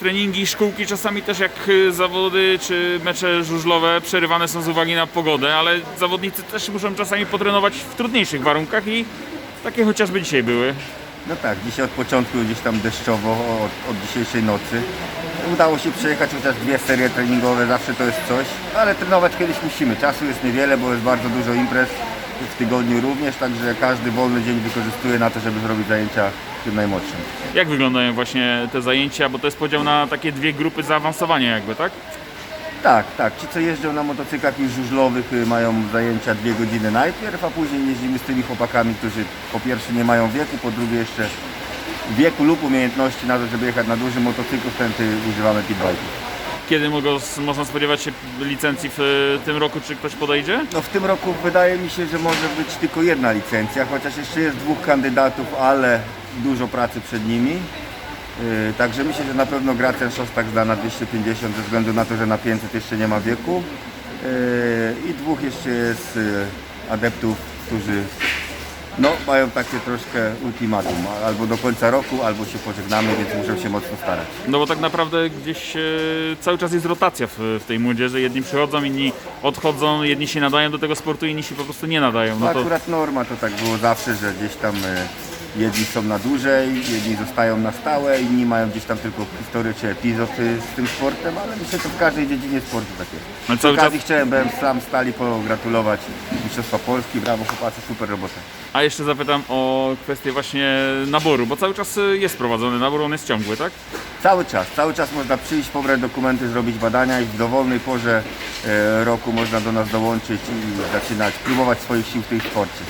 treningi, szkółki, czasami też jak y, zawody czy mecze żużlowe przerywane są z uwagi na pogodę, ale zawodnicy też muszą czasami potrenować w trudniejszych warunkach i takie chociażby dzisiaj były. No tak, dzisiaj od początku gdzieś tam deszczowo, od, od dzisiejszej nocy. Udało się przejechać chociaż dwie serie treningowe, zawsze to jest coś, ale trenować kiedyś musimy. Czasu jest niewiele, bo jest bardzo dużo imprez w tygodniu również, także każdy wolny dzień wykorzystuje na to, żeby zrobić zajęcia tym najmłodszym. Jak wyglądają właśnie te zajęcia, bo to jest podział na takie dwie grupy zaawansowania jakby, tak? Tak, tak. Ci, co jeżdżą na motocyklach już żużlowych y, mają zajęcia dwie godziny najpierw, a później jeździmy z tymi chłopakami, którzy po pierwsze nie mają wieku, po drugie jeszcze wieku lub umiejętności na to, żeby jechać na dużym motocyklu, wtedy używamy pitbike'ów. Kiedy mogą, można spodziewać się licencji w y, tym roku, czy ktoś podejdzie? No w tym roku wydaje mi się, że może być tylko jedna licencja, chociaż jeszcze jest dwóch kandydatów, ale dużo pracy przed nimi. Yy, Także myślę, że na pewno Gracjan Szostak zda na 250 ze względu na to, że na 500 jeszcze nie ma wieku. Yy, I dwóch jeszcze jest yy, adeptów, którzy no, mają takie troszkę ultimatum. Albo do końca roku, albo się pożegnamy, więc muszę się mocno starać. No bo tak naprawdę gdzieś e, cały czas jest rotacja w, w tej młodzieży. Jedni przychodzą, inni odchodzą, jedni się nadają do tego sportu, inni się po prostu nie nadają. No No to akurat norma to tak było zawsze, że gdzieś tam e, jedni są na dłużej, jedni zostają na stałe, inni mają gdzieś tam tylko historię czy epizod e, z tym sportem, ale myślę, że w każdej dziedzinie sportu tak jest. No Przy cały czas, okazji chciałem byłem sam stali pogratulować Mistrzostwa Polski, brawo chłopacy, super robota. a jeszcze zapytam o kwestię właśnie naboru, bo cały czas e, jest prowadzony nabór, on jest ciągły, tak? Cały czas, cały czas można przyjść, pobrać dokumenty, zrobić badania i w dowolnej porze e, roku można do nas dołączyć i zaczynać, próbować swoich sił w tym sporcie.